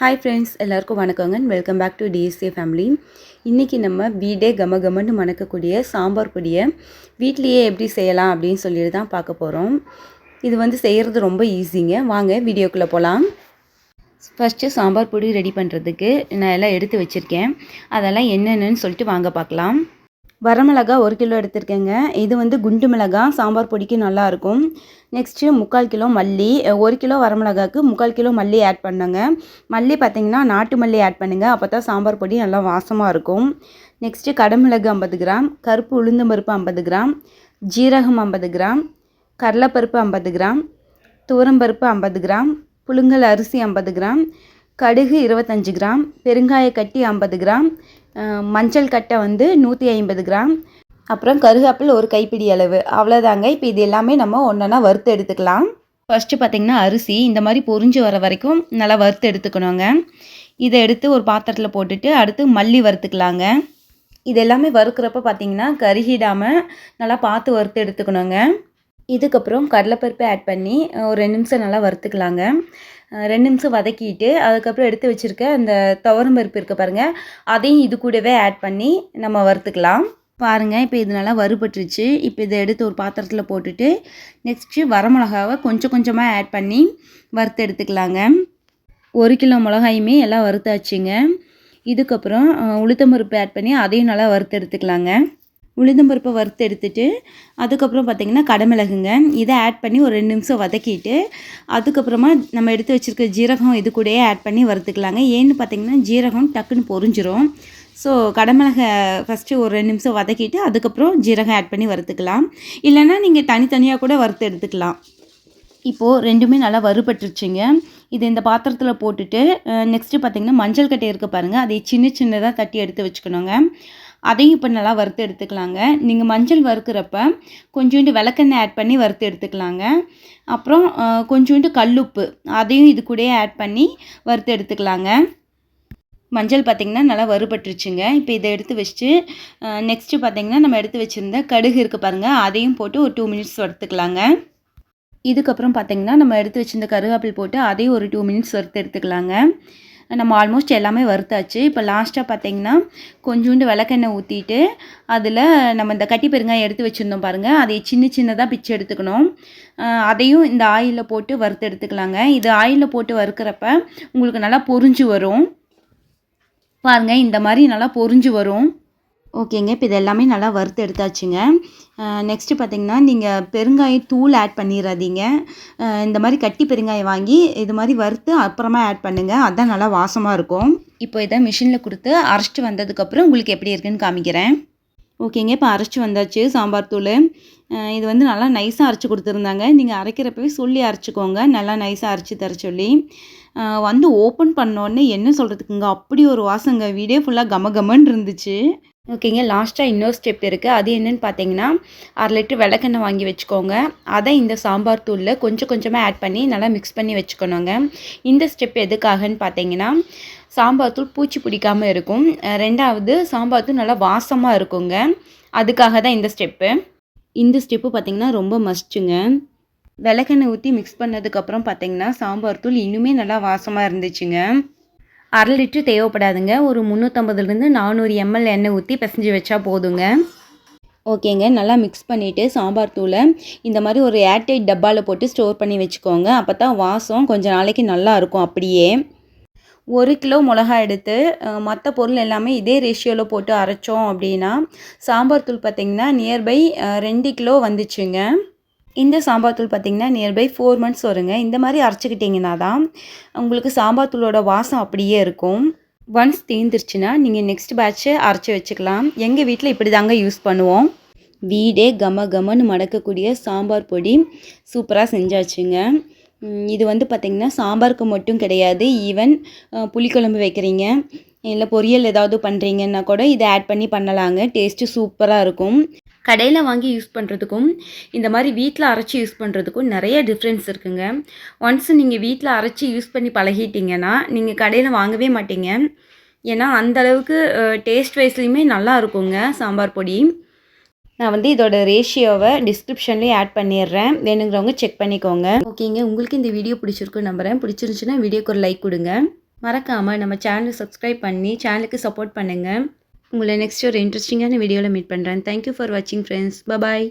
Hi friends எல்லாருக்கும் வணக்கங்க. Welcome back to TSA family இன்றைக்கி நம்ம வீடே கம கமன்னு மணக்கக்கூடிய சாம்பார் பொடியை வீட்லேயே எப்படி செய்யலாம் அப்படின்னு சொல்லிட்டு தான் பார்க்க போகிறோம் இது வந்து செய்கிறது ரொம்ப ஈஸிங்க வாங்க வீடியோக்குள்ளே போகலாம் ஃபஸ்ட்டு சாம்பார் பொடி ரெடி பண்ணுறதுக்கு நான் எல்லாம் எடுத்து வச்சுருக்கேன். அதெல்லாம் என்னென்னு சொல்லிட்டு வாங்க பார்க்கலாம். வரமிளகா ஒரு கிலோ எடுத்திருக்கேங்க. இது வந்து குண்டு மிளகா சாம்பார் பொடிக்கு நல்லாயிருக்கும் நெக்ஸ்ட்டு முக்கால் கிலோ மல்லி ஒரு கிலோ வரமிளகாக்கு முக்கால் கிலோ மல்லி ஆட் பண்ணுங்க. மல்லி பார்த்திங்கன்னா நாட்டு மல்லி ஆட் பண்ணுங்கள் அப்போ தான் சாம்பார் பொடி நல்லா வாசமாக இருக்கும். நெக்ஸ்ட்டு கடமிளகு ஐம்பது கிராம் கருப்பு உளுந்தம்பருப்பு ஐம்பது கிராம் ஜீரகம் ஐம்பது கிராம் கடலைப்பருப்பு ஐம்பது கிராம் துவரம்பருப்பு ஐம்பது கிராம் புழுங்கல் அரிசி ஐம்பது கிராம் கடுகு இருபத்தஞ்சி கிராம் பெருங்காய கட்டி ஐம்பது கிராம் மஞ்சள் கட்டை வந்து நூற்றி ஐம்பது கிராம். அப்புறம் கருகாப்பில் ஒரு கைப்பிடி அளவு. அவ்வளோதாங்க இப்போ இது எல்லாமே நம்ம ஒன்றா வறுத்து எடுத்துக்கலாம். ஃபஸ்ட்டு பார்த்திங்கன்னா அரிசி. இந்த மாதிரி பொறிஞ்சு வர வரைக்கும் நல்லா வறுத்து எடுத்துக்கணுங்க. இதை எடுத்து ஒரு பாத்திரத்தில் போட்டுட்டு அடுத்து மல்லி வறுத்துக்கலாங்க. இது எல்லாமே வறுக்கிறப்ப பார்த்திங்கன்னா கருகிடாமல் நல்லா பார்த்து வறுத்து எடுத்துக்கணுங்க. இதுக்கப்புறம் கடலைப்பருப்பு ஆட் பண்ணி ஒரு ரெண்டு நிமிஷம் நல்லா வறுத்துக்கலாங்க. ரெண்டு நிமிஷம் வதக்கிட்டு அதுக்கப்புறம் எடுத்து வச்சுருக்க அந்த துவரம் பருப்பு இருக்க பாருங்கள் அதையும் இது கூடவே ஆட் பண்ணி நம்ம வறுத்துக்கலாம். பாருங்கள் இப்போ இது நல்லா வறுபட்டுருச்சு. இப்போ இதை எடுத்து ஒரு பாத்திரத்தில் போட்டுட்டு நெக்ஸ்ட்டு வரமிளகாவை கொஞ்சம் கொஞ்சமாக ஆட் பண்ணி வறுத்து எடுத்துக்கலாங்க. ஒரு கிலோ மிளகாயுமே எல்லாம் வறுத்தாச்சுங்க. இதுக்கப்புறம் உளுத்தம்பருப்பு ஆட் பண்ணி அதையும் நல்லா வறுத்து எடுத்துக்கலாங்க. உளுந்தம்பருப்பை வறுத்து எடுத்துட்டு அதுக்கப்புறம் பார்த்திங்கன்னா கடமிளகுங்க. இதை ஆட் பண்ணி ஒரு ரெண்டு நிமிஷம் வதக்கிட்டு அதுக்கப்புறமா நம்ம எடுத்து வச்சுருக்க ஜீரகம் இது கூடயே ஆட் பண்ணி வறுத்துக்கலாங்க. ஏன்னு பார்த்திங்கன்னா ஜீரகம் டக்குன்னு பொறிஞ்சிரும் ஸோ கடமிளகை ஃபஸ்ட்டு ஒரு ரெண்டு நிமிஷம் வதக்கிட்டு அதுக்கப்புறம் ஜீரகம் ஆட் பண்ணி வறுத்துக்கலாம். இல்லைன்னா நீங்கள் தனித்தனியாக கூட வறுத்து எடுத்துக்கலாம். இப்போது ரெண்டுமே நல்லா வறுபட்டுருச்சுங்க. இது இந்த பாத்திரத்தில் போட்டுட்டு நெக்ஸ்ட்டு பார்த்திங்கன்னா மஞ்சள் கட்டை இருக்க பாருங்கள் அதை சின்ன சின்னதாக தட்டி எடுத்து வச்சுக்கணுங்க. அதையும் இப்போ நல்லா வறுத்து எடுத்துக்கலாங்க. நீங்கள் மஞ்சள் வறுக்கிறப்ப கொஞ்சோண்டு விளக்கெண்ணெய் ஆட் பண்ணி வறுத்து எடுத்துக்கலாங்க. அப்புறம் கொஞ்சோண்டு கல்லுப்பு அதையும் இது கூடயே ஆட் பண்ணி வறுத்து எடுத்துக்கலாங்க. மஞ்சள் பார்த்திங்கன்னா நல்லா வறுபட்டுருச்சுங்க. இப்போ இதை எடுத்து வச்சுட்டு நெக்ஸ்ட்டு பார்த்திங்கன்னா நம்ம எடுத்து வச்சுருந்த கடுகு இருக்குது பாருங்கள் அதையும் போட்டு ஒரு டூ மினிட்ஸ் வறுத்துக்கலாங்க. இதுக்கப்புறம் பார்த்திங்கன்னா நம்ம எடுத்து வச்சுருந்த கருவேப்பில் போட்டு அதையும் ஒரு டூ மினிட்ஸ் வறுத்து எடுத்துக்கலாங்க. நம்ம ஆல்மோஸ்ட் எல்லாமே வறுத்தாச்சு. இப்போ லாஸ்ட்டாக பார்த்தீங்கன்னா கொஞ்சோண்டு விளக்கெண்ணெய் ஊற்றிட்டு அதில் நம்ம இந்த கட்டி பெருங்காயம் எடுத்து வச்சுருந்தோம் பாருங்கள் அதை சின்ன சின்னதாக பிச்சு எடுத்துக்கணும். அதையும் இந்த ஆயிலில் போட்டு வறுத்து எடுத்துக்கலாங்க. இது ஆயிலில் போட்டு வறுக்கிறப்ப உங்களுக்கு நல்லா பொறிஞ்சு வரும். பாருங்கள் இந்த மாதிரி நல்லா பொறிஞ்சு வரும். ஓகேங்க. இப்போ இது எல்லாமே நல்லா வறுத்து எடுத்தாச்சுங்க. நெக்ஸ்ட்டு பார்த்திங்கன்னா நீங்கள் பெருங்காயம் தூள் ஆட் பண்ணிடாதீங்க இந்த மாதிரி கட்டி பெருங்காயம் வாங்கி இது மாதிரி வறுத்து அப்புறமா ஆட் பண்ணுங்கள் அதுதான் நல்லா வாசமாக இருக்கும். இப்போ இதை மிஷினில் கொடுத்து அரைச்சிட்டு வந்ததுக்கப்புறம் உங்களுக்கு எப்படி இருக்குன்னு காமிக்கிறேன். ஓகேங்க. இப்போ அரைச்சி வந்தாச்சு சாம்பார் தூள். இது வந்து நல்லா நைஸாக அரைச்சி கொடுத்துருந்தாங்க. நீங்கள் அரைக்கிறப்பவே சொல்லி அரைச்சிக்கோங்க. நல்லா நைஸாக அரைச்சி தர சொல்லி. வந்து ஓப்பன் பண்ணோடனே என்ன சொல்கிறதுக்குங்க அப்படி ஒரு வாசங்க. வீடே ஃபுல்லாக கம கமன்னு இருந்துச்சு. ஓகேங்க லாஸ்ட்டாக இன்னொரு ஸ்டெப் இருக்குது அது என்னென்னு பார்த்தீங்கன்னா அரை லிட்டர் விளக்கெண்ணெய் வாங்கி வச்சுக்கோங்க. அதை இந்த சாம்பார் தூளில் கொஞ்சம் கொஞ்சமாக ஆட் பண்ணி நல்லா மிக்ஸ் பண்ணி வச்சுக்கணுங்க. இந்த ஸ்டெப் எதுக்காகன்னு பார்த்தீங்கன்னா சாம்பார் தூள் பூச்சி பிடிக்காமல் இருக்கும். ரெண்டாவது சாம்பார் தூள் நல்லா வாசமாக இருக்குங்க. அதுக்காக தான் இந்த ஸ்டெப்பு இந்த ஸ்டெப்பு பார்த்திங்கன்னா ரொம்ப மஸ்ட்டுங்க விளக்கெண்ணெய் ஊற்றி மிக்ஸ் பண்ணதுக்கப்புறம் பார்த்திங்கன்னா சாம்பார் தூள் இன்னுமே நல்லா வாசமாக இருந்துச்சுங்க. அரை லிட்ரு தேவைப்படாதுங்க. ஒரு முந்நூற்றம்பதுலேருந்து நானூறு எம்எல் எண்ணெய் ஊற்றி பிசைஞ்சு வச்சா போதுங்க. ஓகேங்க. நல்லா மிக்ஸ் பண்ணிவிட்டு சாம்பார் தூளை இந்த மாதிரி ஒரு ஏர்டைட் டப்பாவில் போட்டு ஸ்டோர் பண்ணி வச்சுக்கோங்க. அப்போ தான் வாசம் கொஞ்சம் நாளைக்கு நல்லா இருக்கும் அப்படியே. ஒரு கிலோ மிளகா எடுத்து மற்ற பொருள் எல்லாமே இதே ரேஷியோவில் போட்டு அரைச்சோம் அப்படின்னா சாம்பார் தூள் பார்த்திங்கன்னா நியர்பை ரெண்டு கிலோ வந்துச்சுங்க. இந்த சாம்பார் தூள் பார்த்திங்கன்னா நியர்பை ஃபோர் மந்த்ஸ் வருங்க. இந்த மாதிரி அரைச்சிக்கிட்டிங்கன்னா தான் உங்களுக்கு சாம்பார் தூளோட வாசம் அப்படியே இருக்கும். ஒன்ஸ் தீர்ந்துருச்சுன்னா நீங்கள் நெக்ஸ்ட் பேட்சை அரைச்சி வச்சுக்கலாம். எங்கள் வீட்டில் இப்படி தாங்க யூஸ் பண்ணுவோம். வீடே கம கமன்னு மடக்கக்கூடிய சாம்பார் பொடி சூப்பராக செஞ்சாச்சுங்க. இது வந்து பார்த்திங்கன்னா சாம்பாருக்கு மட்டும் கிடையாது ஈவன் புளிக்குழம்பு வைக்கிறீங்க. இல்லை பொரியல் ஏதாவது பண்ணுறீங்கன்னா கூட இதை ஆட் பண்ணி பண்ணலாங்க. டேஸ்ட்டு சூப்பராக இருக்கும். கடையில் வாங்கி யூஸ் பண்ணுறதுக்கும் இந்த மாதிரி வீட்டில் அரைச்சி யூஸ் பண்ணுறதுக்கும் நிறைய டிஃப்ரென்ஸ் இருக்குங்க. ஒன்ஸ் நீங்கள் வீட்டில் அரைச்சி யூஸ் பண்ணி பழகிட்டிங்கன்னா நீங்கள் கடையில் வாங்கவே மாட்டீங்க. ஏன்னா அந்தளவுக்கு டேஸ்ட் வைஸ்லேயுமே நல்லா இருக்குங்க சாம்பார் பொடி. நான் வந்து இதோட ரேஷியோவை டிஸ்கிரிப்ஷன்லேயே ஆட் பண்ணிடுறேன். வேணுங்கிறவங்க செக் பண்ணிக்கோங்க. ஓகேங்க உங்களுக்கு இந்த வீடியோ பிடிச்சிருக்குன்னு நம்புகிறேன் பிடிச்சிருந்துச்சுன்னா வீடியோக்கு ஒரு லைக் கொடுங்க. மறக்காமல் நம்ம சேனலை சப்ஸ்கிரைப் பண்ணி சேனலுக்கு சப்போர்ட் பண்ணுங்கள் உங்களை நெக்ஸ்ட் ஒரு இன்ட்ரெஸ்டிங்கான வீடியோவில் மீட் பண்ணுறேன் தேங்க்யூ ஃபார் வாட்சிங் ஃப்ரெண்ட்ஸ் பபாய்